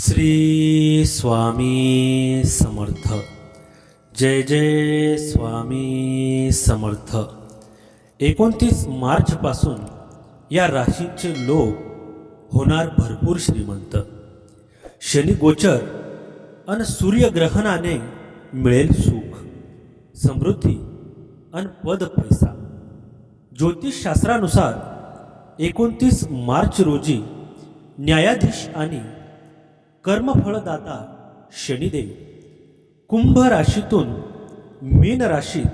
श्री स्वामी समर्थ. जय जय स्वामी समर्थ. एकोणतीस मार्चपासून या राशींचे लोक होणार भरपूर श्रीमंत. शनी गोचर आणि सूर्यग्रहणाने मिळेल सुख समृद्धी आणि पद पैसा. ज्योतिषशास्त्रानुसार एकोणतीस मार्च रोजी न्यायाधीश आणि कर्मफळदाता शनिदेव. कुंभ राशीतून मीन राशीत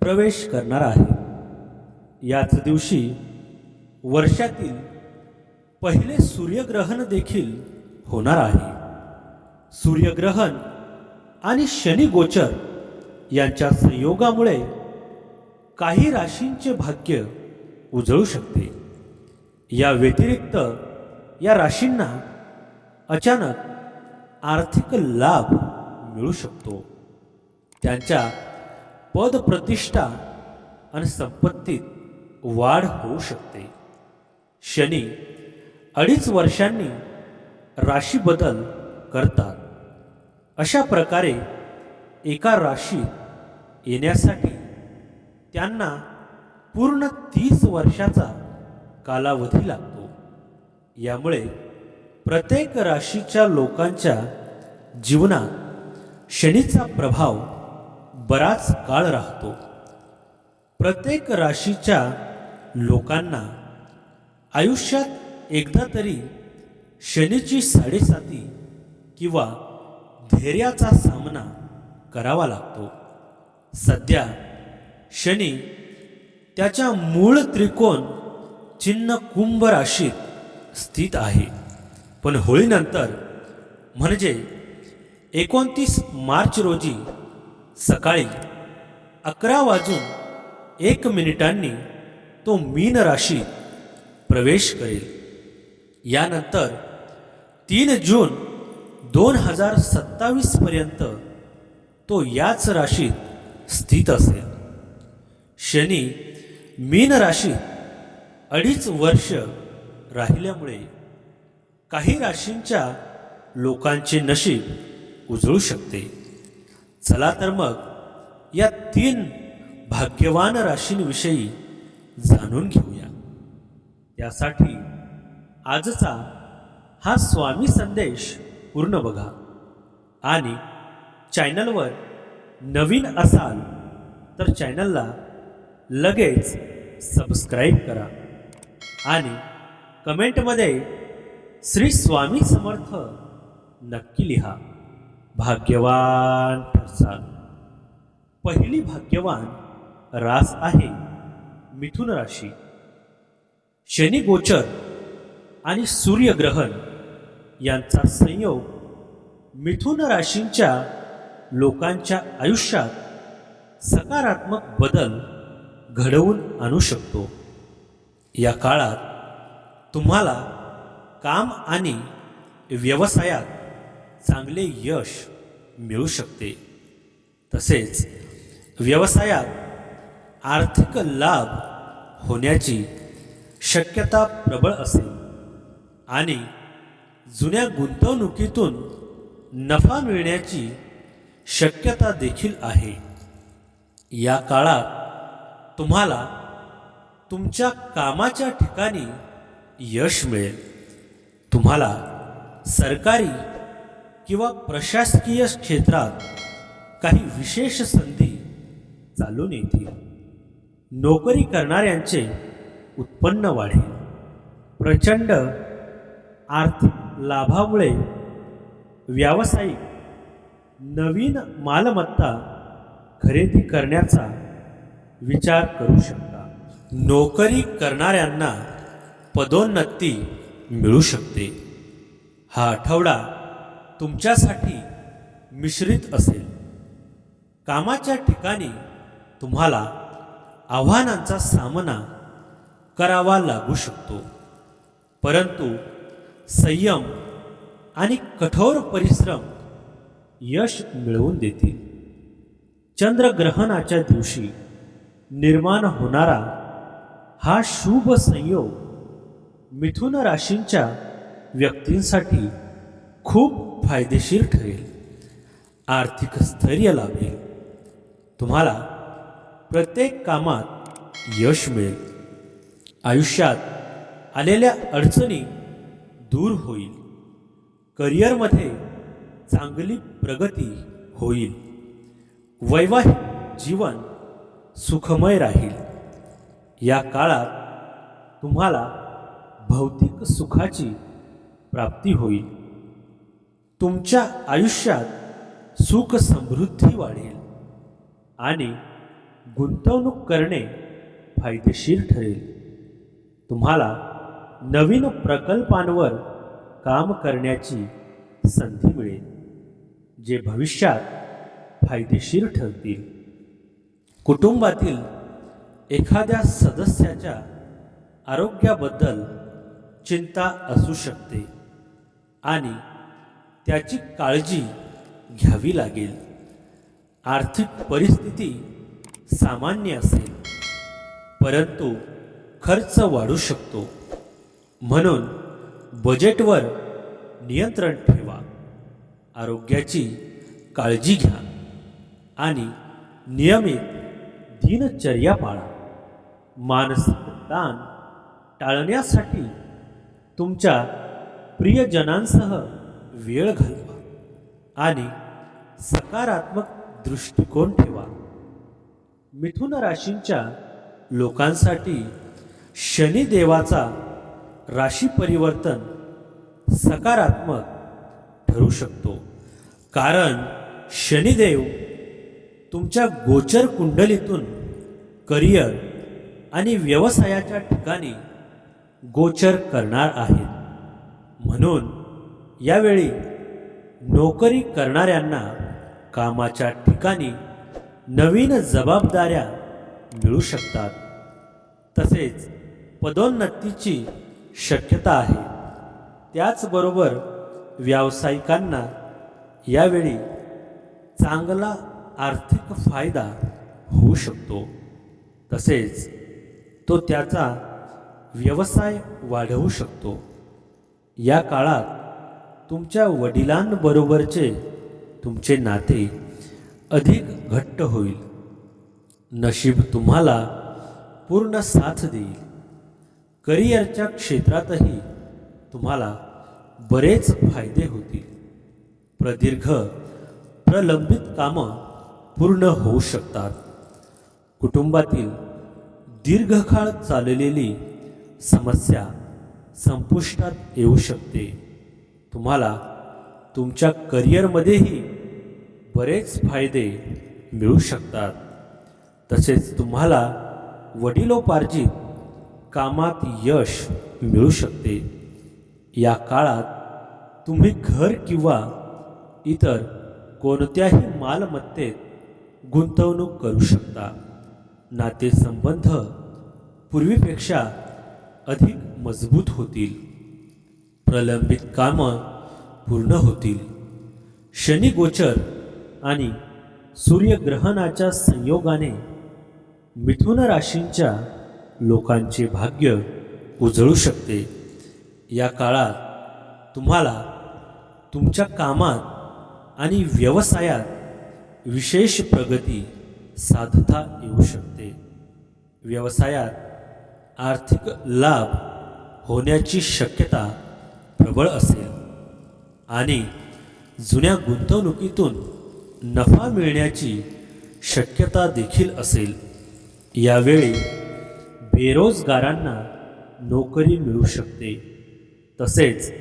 प्रवेश करणार आहे. याच दिवशी वर्षातील पहिले सूर्यग्रहण देखील होणार आहे. सूर्यग्रहण आणि शनी गोचर यांच्या संयोगामुळे काही राशींचे भाग्य उजळू शकते. या व्यतिरिक्त या राशींना अचानक आर्थिक लाभ मिळू शकतो. त्यांच्या पदप्रतिष्ठा आणि संपत्तीत वाढ होऊ शकते. शनी अडीच वर्षांनी राशी बदल करतात. अशा प्रकारे एका राशीत येण्यासाठी त्यांना पूर्ण तीस वर्षाचा कालावधी लागतो. यामुळे प्रत्येक राशीच्या लोकांच्या जीवनात शनीचा प्रभाव बराच काळ राहतो. प्रत्येक राशीच्या लोकांना आयुष्यात एकदा तरी शनीची साडेसाती किंवा धैर्याचा सामना करावा लागतो. सध्या शनी त्याच्या मूळ त्रिकोण चिन्ह कुंभ राशीत स्थित आहे. पण होळीनंतर म्हणजे एकोणतीस मार्च रोजी सकाळी अकरा वाजून एक मिनिटांनी तो मीन राशी प्रवेश करेल. यानंतर तीन जून दोन हजार सत्तावीसपर्यंत तो याच राशीत स्थित असेल. शनी मीन राशीत अडीच वर्ष राहिल्यामुळे काही राशींच्या लोकांचे नशीब उजळू शकते. चला तर मग या तीन भाग्यवान राशींविषयी जाणून घेऊया. त्यासाठी आजचा हा स्वामी संदेश पूर्ण बघा आणि चॅनलवर नवीन असाल तर चॅनलला लगेच सबस्क्राईब करा आणि कमेंटमध्ये श्री स्वामी समर्थ. नक्की लिहा. भाग्यवान ठरसाल. पहिली भाग्यवान रास आहे मिथुन राशी. शनी गोचर आणि सूर्यग्रहण यांचा संयोग मिथुन राशींच्या लोकांच्या आयुष्यात सकारात्मक बदल घडवून आणू शकतो. या काळात तुम्हाला काम आणि व्यवसायात चांगले यश मिळू शकते. तसेच व्यवसायात आर्थिक लाभ होण्याची शक्यता प्रबळ असेल आणि जुन्या गुंतवणुकीतून नफा मिळण्याची शक्यता देखील आहे. या काळात तुम्हाला तुमच्या कामाच्या ठिकाणी यश मिळेल. तुम्हाला सरकारी किंवा प्रशासकीय क्षेत्रात काही विशेष संधी चालून येतील. नोकरी करणाऱ्यांचे उत्पन्न वाढेल. प्रचंड आर्थिक लाभामुळे व्यावसायिक नवीन मालमत्ता खरेदी करण्याचा विचार करू शकता. नोकरी करणाऱ्यांना पदोन्नती मिळू शकते. हा आठवडा तुमच्यासाठी मिश्रित असेल. कामाच्या ठिकाणी तुम्हाला आव्हानांचा सामना करावा लागू शकतो. परंतु संयम आणि कठोर परिश्रम यश मिळवून देतील. चंद्रग्रहणाच्या दिवशी निर्माण होणारा हा शुभ संयोग मिथुन राशींच्या व्यक्तींसाठी खूप फायदेशीर ठरेल. आर्थिक स्थैर्य लाभेल. तुम्हाला प्रत्येक कामात यश मिळेल. आयुष्यात आलेल्या अडचणी दूर होईल. करिअरमध्ये चांगली प्रगती होईल. वैवाहिक जीवन सुखमय राहील. या काळात तुम्हाला भौतिक सुखाची प्राप्ती होईल. तुमच्या आयुष्यात सुख समृद्धी वाढेल आणि गुंतवणूक करणे फायदेशीर ठरेल. तुम्हाला नवीन प्रकल्पांवर काम करण्याची संधी मिळेल जे भविष्यात फायदेशीर ठरतील. कुटुंबातील एखाद्या सदस्याच्या आरोग्याबद्दल चिंता असू शकते आणि त्याची काळजी घ्यावी लागेल. आर्थिक परिस्थिती सामान्य असेल परंतु खर्च वाढू शकतो. म्हणून बजेटवर नियंत्रण ठेवा. आरोग्याची काळजी घ्या आणि नियमित दिनचर्या पाळा. मानसिक ताण टाळण्यासाठी तुमच्या प्रियजनांसह वेळ घालवा आणि सकारात्मक दृष्टिकोन ठेवा. मिथुन राशींच्या लोकांसाठी शनिदेवाचा राशी परिवर्तन सकारात्मक ठरू शकतो. कारण शनिदेव तुमच्या गोचर कुंडलीतून करिअर आणि व्यवसायाच्या ठिकाणी गोचर करणार आहेत. म्हणून यावेळी नोकरी करणाऱ्यांना कामाच्या ठिकाणी नवीन जबाबदाऱ्या मिळू शकतात. तसेच पदोन्नतीची शक्यता आहे. त्याचबरोबर व्यावसायिकांना यावेळी चांगला आर्थिक फायदा होऊ शकतो. तसेच तो त्याचा व्यवसाय वाढवू शकतो. या काळात तुमच्या वडिलांबरोबरचे तुमचे नाते अधिक घट्ट होईल. नशीब तुम्हाला पूर्ण साथ देईल. करिअरच्या क्षेत्रातही तुम्हाला बरेच फायदे होतील. प्रदीर्घ प्रलंबित कामं पूर्ण होऊ शकतात. कुटुंबातील दीर्घकाळ चाललेली समस्या संपुष्टात येऊ शकते. तुम्हाला तुमच्या करिअरमध्येही बरेच फायदे मिळू शकतात. तसेच तुम्हाला वडिलोपार्जित कामात यश मिळू शकते. या काळात तुम्ही घर किंवा इतर कोणत्याही मालमत्तेत गुंतवणूक करू शकता. नातेसंबंध पूर्वीपेक्षा अधिक मजबूत होतील. प्रलंबित कामं पूर्ण होतील. शनिगोचर आणि सूर्यग्रहणाच्या संयोगाने मिथुन राशींच्या लोकांचे भाग्य उजळू शकते. या काळात तुम्हाला तुमच्या कामात आणि व्यवसायात विशेष प्रगती साधता येऊ शकते. व्यवसायात आर्थिक लाभ होण्याची शक्यता प्रबळ असेल. आणि जुन्या गुंतवणुकीतून नफा मिळण्याची शक्यता देखील असेल. यावेळी बेरोजगारांना नोकरी मिळू शकते. तसेच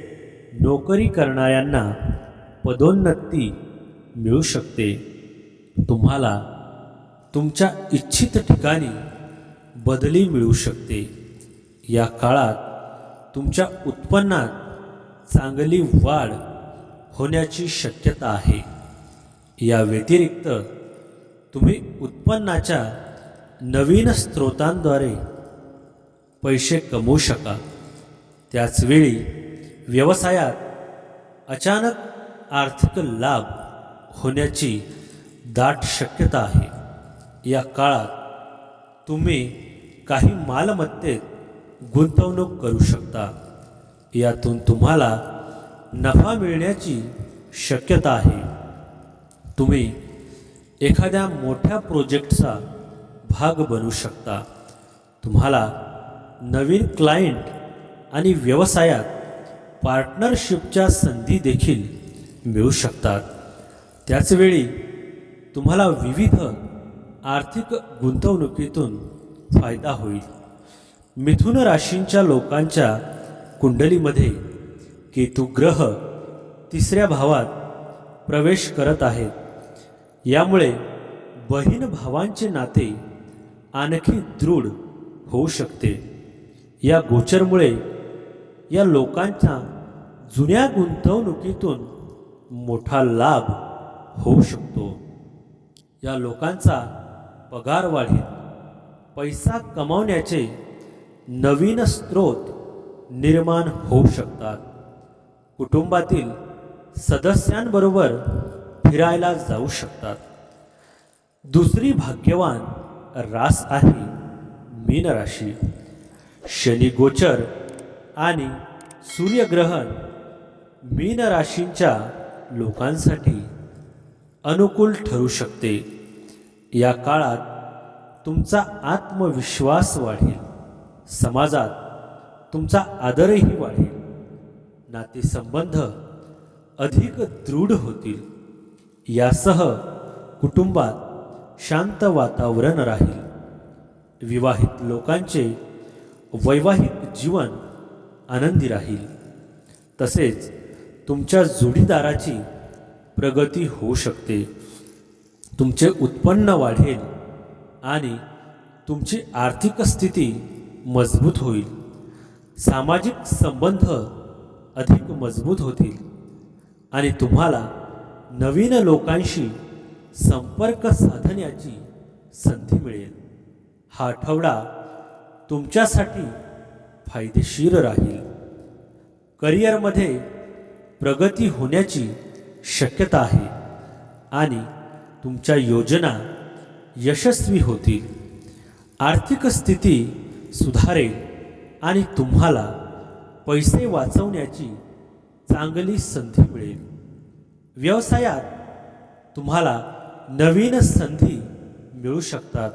नोकरी करणाऱ्यांना पदोन्नती मिळू शकते. तुम्हाला तुमच्या इच्छित ठिकाणी बदली मिळू शकते. या काळात तुमच्या उत्पन्नात चांगली वाढ होण्याची शक्यता आहे. या व्यतिरिक्त तुम्ही उत्पन्नाच्या नवीन स्रोतांद्वारे पैसे कमवू शका. त्याचवेळी व्यवसायात अचानक आर्थिक लाभ होण्याची दाट शक्यता आहे. या काळात तुम्ही काही मालमत्तेत गुंतवणूक करू शकता. यातून तुम्हाला नफा मिळण्याची शक्यता आहे. तुम्ही एखाद्या मोठ्या प्रोजेक्टचा भाग बनू शकता. तुम्हाला नवीन क्लायंट आणि व्यवसायात पार्टनरशिपच्या संधी देखील मिळू शकतात. त्याचवेळी तुम्हाला विविध आर्थिक गुंतवणुकीतून फायदा होईल. मिथुन राशींच्या लोकांच्या कुंडलीमध्ये केतू ग्रह तिसऱ्या भावात प्रवेश करत आहेत. यामुळे बहीण भावांचे नाते आणखी दृढ होऊ शकते. या गोचरमुळे या लोकांच्या जुन्या गुंतवणुकीतून मोठा लाभ होऊ शकतो. या लोकांचा पगार वाढेल. पैसा कमावण्याचे नवीन स्रोत निर्माण होऊ शकतात. कुटुंबातील सदस्यांबरोबर फिरायला जाऊ शकतात. दुसरी भाग्यवान रास आहे मीन राशी. शनी गोचर आणि सूर्यग्रहण मीन राशींच्या लोकांसाठी अनुकूल ठरू शकते. या काळात तुमचा आत्मविश्वास वाढेल. समाजात तुमचा आदरही वाढेल. नातेसंबंध अधिक दृढ होतील. यासह कुटुंबात शांत वातावरण राहील. विवाहित लोकांचे वैवाहिक जीवन आनंदी राहील. तसेच तुमच्या जोडीदाराची प्रगती होऊ शकते. तुमचे उत्पन्न वाढेल. आणि तुमची आर्थिक स्थिती मजबूत होईल. सामाजिक संबंध अधिक मजबूत होतील. आणि तुम्हाला नवीन लोकांशी संपर्क साधण्याची संधी मिळेल. हा आठवडा तुमच्यासाठी फायदेशीर राहील. करिअरमध्ये प्रगती होण्याची शक्यता आहे. आणि तुमच्या योजना यशस्वी होतील. आर्थिक स्थिती सुधारेल आणि तुम्हाला पैसे वाचवण्याची चांगली संधी मिळेल. व्यवसायात तुम्हाला नवीन संधी मिळू शकतात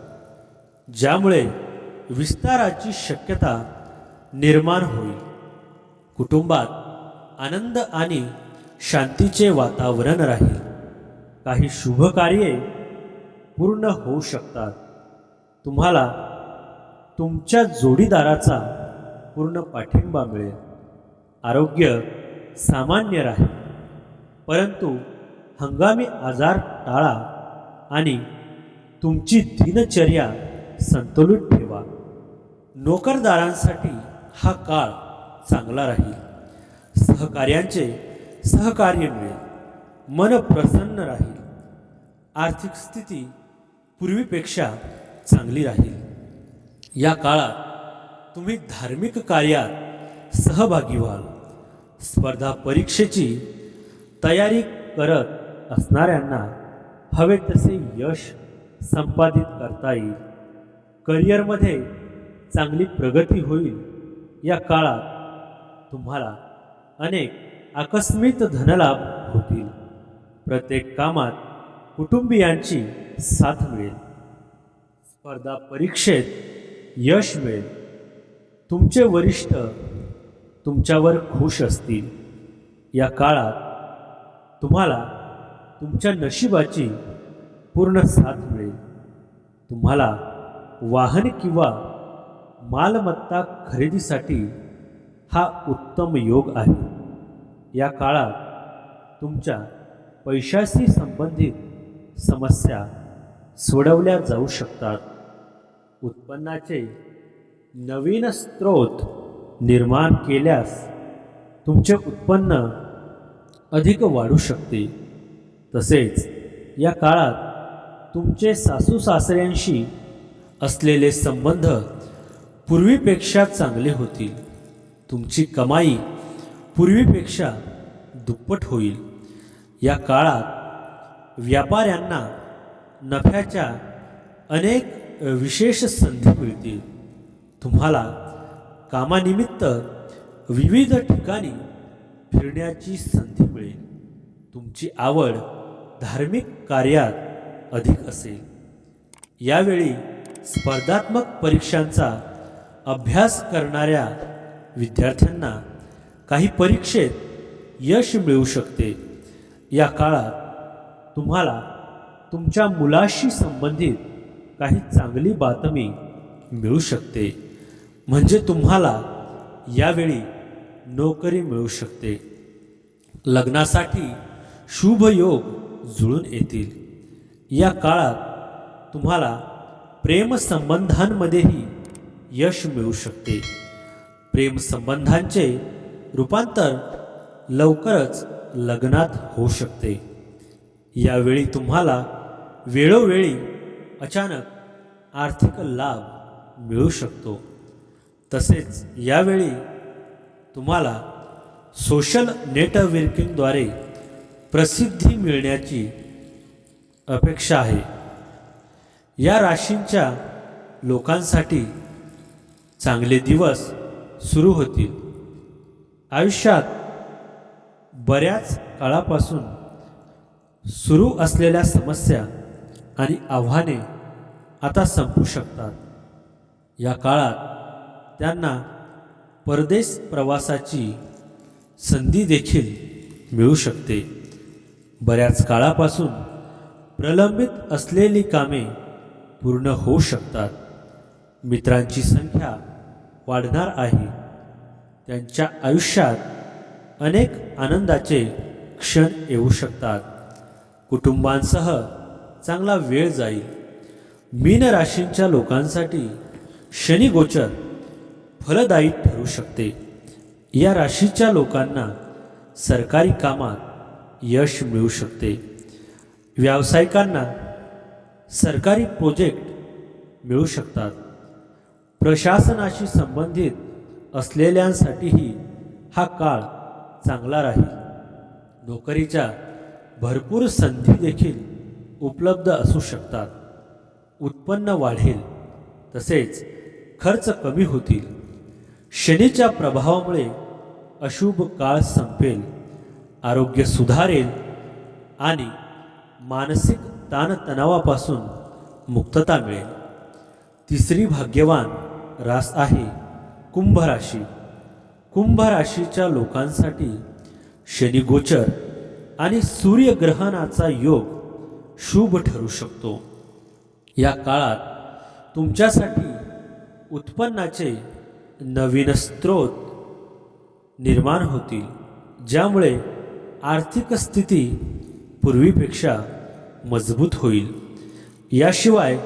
ज्यामुळे विस्ताराची शक्यता निर्माण होईल. कुटुंबात आनंद आणि शांतीचे वातावरण राहील. काही शुभ कार्ये पूर्ण होऊ शकतात. तुम्हाला तुमच्या जोडीदाराचा पूर्ण पाठिंबा मिळेल. आरोग्य सामान्य राहील. परंतु हंगामी आजार टाळा आणि तुमची दिनचर्या संतुलित ठेवा. नोकरदारांसाठी हा काळ चांगला राहील. सहकार्यांचे सहकार्य मिळेल. मन प्रसन्न राहील. आर्थिक स्थिती पूर्वीपेक्षा चांगली राहील. या काळात तुम्ही धार्मिक कार्यात सहभागी व्हाल. स्पर्धा परीक्षेची तयारी करत असणाऱ्यांना हवे तसे यश संपादित करता येईल. करिअरमध्ये चांगली प्रगती होईल. या काळात तुम्हाला अनेक आकस्मिक धनलाभ होतील. प्रत्येक कामात कुटुंबियांची साथ मिळेल. स्पर्धा परीक्षेत यश मिळेल. तुमचे वरिष्ठ तुमच्यावर खुश असतील. या काळात तुम्हाला तुमच्या नशिबाची पूर्ण साथ मिळेल. तुम्हाला वाहन किंवा मालमत्ता खरेदीसाठी हा उत्तम योग आहे. या काळात तुमच्या पैशाशी संबंधित समस्या सोडवल्या जाऊ शकतात. उत्पन्नाचे नवीन स्रोत निर्माण केल्यास तुमचे उत्पन्न अधिक वाढू शकते. तसेच या काळात तुमचे सासू सासऱ्यांशी असलेले संबंध पूर्वीपेक्षा चांगले होतील. तुमची कमाई पूर्वीपेक्षा दुप्पट होईल. या काळात व्यापाऱ्यांना नफ्याच्या अनेक विशेष संधी मिळतील. तुम्हाला कामानिमित्त विविध ठिकाणी फिरण्याची संधी मिळेल. तुमची आवड धार्मिक कार्यात अधिक असेल. यावेळी स्पर्धात्मक परीक्षांचा अभ्यास करणाऱ्या विद्यार्थ्यांना काही परीक्षेत यश मिळू शकते. या काळात तुम्हाला तुमच्या मुलाशी संबंधित काही चांगली बातमी मिळू शकते. म्हणजे तुम्हाला यावेळी नोकरी मिळू शकते. लग्नासाठी शुभ योग जुळून येतील. या काळात तुम्हाला प्रेमसंबंधांमध्येही यश मिळू शकते. प्रेमसंबंधांचे रूपांतर लवकरच लग्नात होऊ शकते. यावेळी तुम्हाला वेळोवेळी अचानक आर्थिक लाभ मिळू शकतो. तसेच यावेळी तुम्हाला सोशल नेटवर्किंगद्वारे प्रसिद्धी मिळण्याची अपेक्षा आहे. या राशींच्या लोकांसाठी चांगले दिवस सुरू होतील. आयुष्यात बऱ्याच काळापासून सुरू असलेल्या समस्या आणि आव्हाने आता संपू शकतात. या काळात त्यांना परदेश प्रवासाची संधी देखील मिळू शकते. बऱ्याच काळापासून प्रलंबित असलेली कामे पूर्ण होऊ शकतात. मित्रांची संख्या वाढणार आहे. त्यांच्या आयुष्यात अनेक आनंदाचे क्षण येऊ शकतात. कुटुंबांसह चांगला वेळ जाईल. मीन राशींच्या लोकांसाठी शनी गोचर फलदायी ठरू शकते. या राशीच्या लोकांना सरकारी कामात यश मिळू शकते. व्यावसायिकांना सरकारी प्रोजेक्ट मिळू शकतात. प्रशासनाशी संबंधित असलेल्यांसाठीही हा काळ चांगला राहील. नोकरीच्या भरपूर संधी देखील उपलब्ध असू शकतात. उत्पन्न वाढेल तसेच खर्च कमी होतील. शनीच्या प्रभावामुळे अशुभ काळ संपेल आरोग्य सुधारेल आणि मानसिक ताणतणावापासून मुक्तता मिळेल. तिसरी भाग्यवान रास आहे कुंभ राशी कुंभ राशीच्या लोकांसाठी शनिगोचर आणि सूर्यग्रहणाचा योग शुभ ठरू शकतो. या काळात तुमच्यासाठी उत्पन्नाचे नवीन स्रोत निर्माण होतील ज्यामुळे आर्थिक स्थिती पूर्वीपेक्षा मजबूत होईल. याशिवाय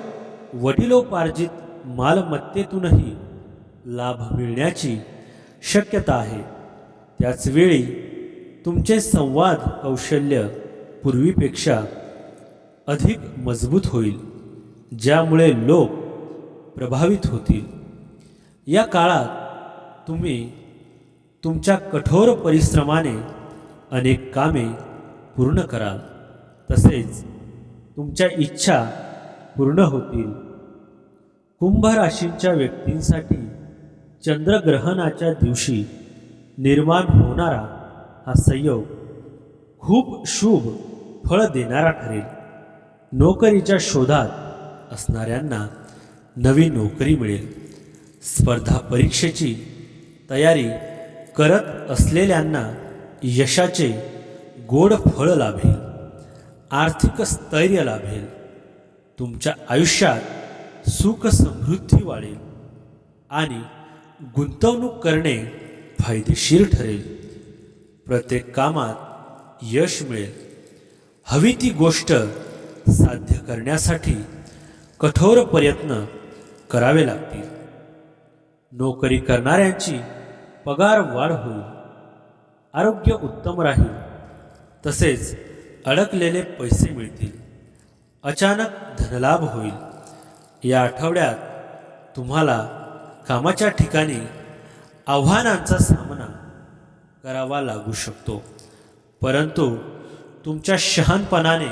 वडिलोपार्जित मालमत्तेतूनही लाभ मिळण्याची शक्यता आहे. त्याचवेळी तुमचे संवाद कौशल्य पूर्वीपेक्षा अधिक मजबूत होईल ज्यामुळे लोक प्रभावित होतील. या काळात तुम्ही तुमच्या कठोर परिश्रमाने अनेक कामे पूर्ण कराल तसेच तुमच्या इच्छा पूर्ण होतील. कुंभ राशींच्या व्यक्तींसाठी चंद्रग्रहणाच्या दिवशी निर्माण होणारा हा संयोग खूप शुभ फळ देणारा ठरेल. नोकरीच्या शोधात असणाऱ्यांना नवी नोकरी मिळेल. स्पर्धा परीक्षेची तयारी करत असलेल्यांना यशाचे गोड फळ लाभेल. आर्थिक स्थैर्य लाभेल. तुमच्या आयुष्यात सुख समृद्धी वाढेल आणि गुंतवणूक करणे फायदेशीर ठरेल. प्रत्येक कामात यश मिळेल. हवी ती गोष्ट साध्य करण्यासाठी कठोर प्रयत्न करावे लागतील. नोकरी करणाऱ्यांची पगार वाढ होईल. आरोग्य उत्तम राहील. तसेच अडकलेले पैसे मिळतील. अचानक धनलाभ होईल. या आठवड्यात तुम्हाला कामाच्या ठिकाणी आव्हानांचा सामना करावा लागू शकतो. परंतु तुमच्या शहाणपणाने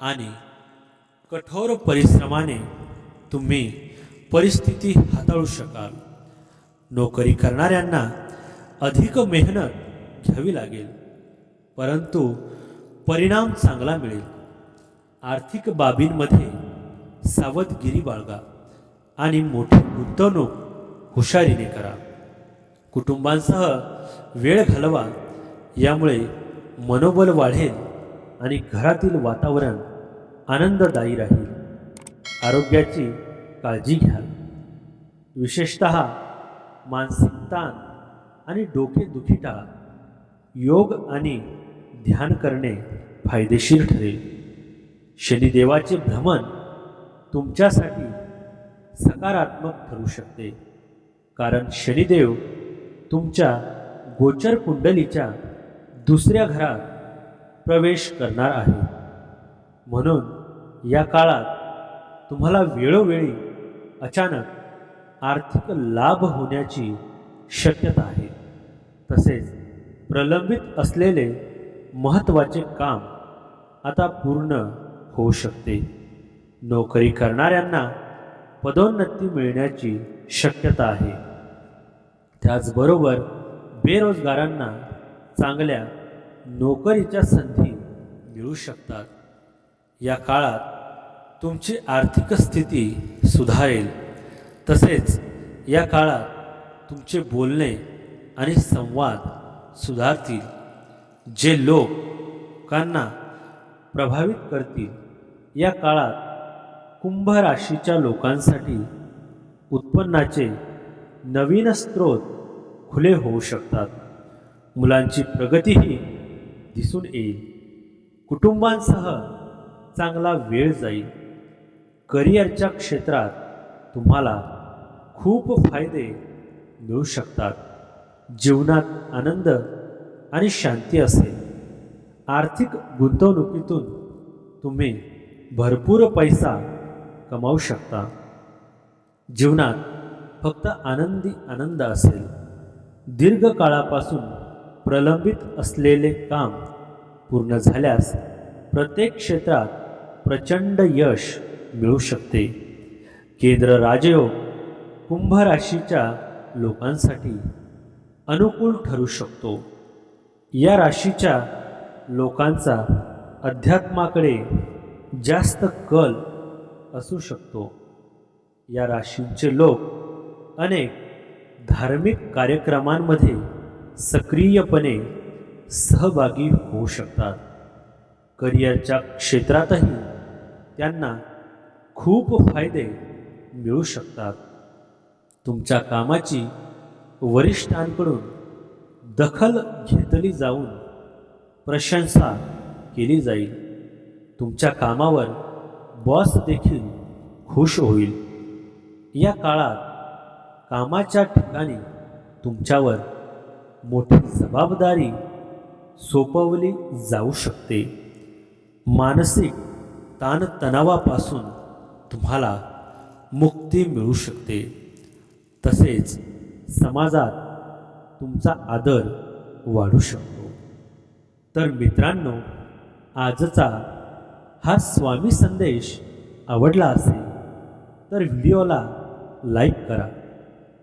आणि कठोर परिश्रमाने तुम्ही परिस्थिती हाताळू शकाल. नोकरी करणाऱ्यांना अधिक मेहनत घ्यावी लागेल. परंतु परिणाम चांगला मिळेल. आर्थिक बाबींमध्ये सावधगिरी बाळगा आणि मोठी गुंतवणूक हुशारीने करा. कुटुंबांसह वेळ घालवा. यामुळे मनोबल वाढेल आणि घरातील वातावरण आनंददायी राहील. आरोग्याची काळजी घ्या. विशेषत मानसिक ताण आणि डोकेदुखी टाळा योग आणि ध्यान करणे फायदेशीर ठरेल. शनिदेवाचे भ्रमण तुमच्यासाठी सकारात्मक ठरू शकते. कारण शनिदेव तुमच्या गोचर कुंडलीच्या दुसऱ्या घरात प्रवेश करणार आहे. म्हणून या काळात तुम्हाला वेळोवेळी अचानक आर्थिक लाभ होण्याची शक्यता आहे. तसेच प्रलंबित असलेले महत्त्वाचे काम आता पूर्ण होऊ शकते. नोकरी करणाऱ्यांना पदोन्नती मिळण्याची शक्यता आहे. त्याचबरोबर बेरोजगारांना चांगल्या नोकरीच्या संधी मिळू शकतात. या काळात तुमची आर्थिक स्थिती सुधारेल. तसेच या काळात तुमचे बोलणे आणि संवाद सुधारतील. जे लोकांना प्रभावित करतील या काळात कुंभ राशीच्या लोकांसाठी उत्पन्नाचे नवीन स्रोत खुले होऊ शकतात. मुलांची प्रगतीही दिसून येईल. कुटुंबांसह चांगला वेळ जाईल. करिअरच्या क्षेत्रात तुम्हाला खूप फायदे मिळू शकतात. जीवनात आनंद आणि शांती असेल. आर्थिक गुंतवणुकीतून तुम्ही भरपूर पैसा कमावू शकता. जीवनात फक्त आनंदी आनंद असेल. दीर्घकाळापासून प्रलंबित असलेले काम पूर्ण झाल्यास प्रत्येक क्षेत्रात प्रचंड यश मिळू शकते. केंद्र राजयोग कुंभ राशीच्या लोकांसाठी अनुकूल ठरू शकतो. या राशीच्या लोकांचा अध्यात्माकडे जास्त कल असू शकतो. या राशींचे लोक अनेक धार्मिक कार्यक्रमांमध्ये सक्रियपणे सहभागी होऊ शकतात. करिअरच्या क्षेत्रातही त्यांना खूप फायदे मिळू शकतात. तुमच्या कामाची वरिष्ठांकडून दखल घेतली जाऊन प्रशंसा केली जाईल. तुमच्या कामावर बॉस देखील खुश होईल. या काळात कामाच्या ठिकाणी तुमच्यावर मोठी जबाबदारी सोपवली जाऊ शकते. मानसिक ताणतणावापासून तुम्हाला मुक्ती मिळू शकते. तसेच समाजात तुमचा आदर वाढू शकतो. तर मित्रांनो आजचा हा स्वामी संदेश आवडला असेल तर व्हिडिओला लाईक करा.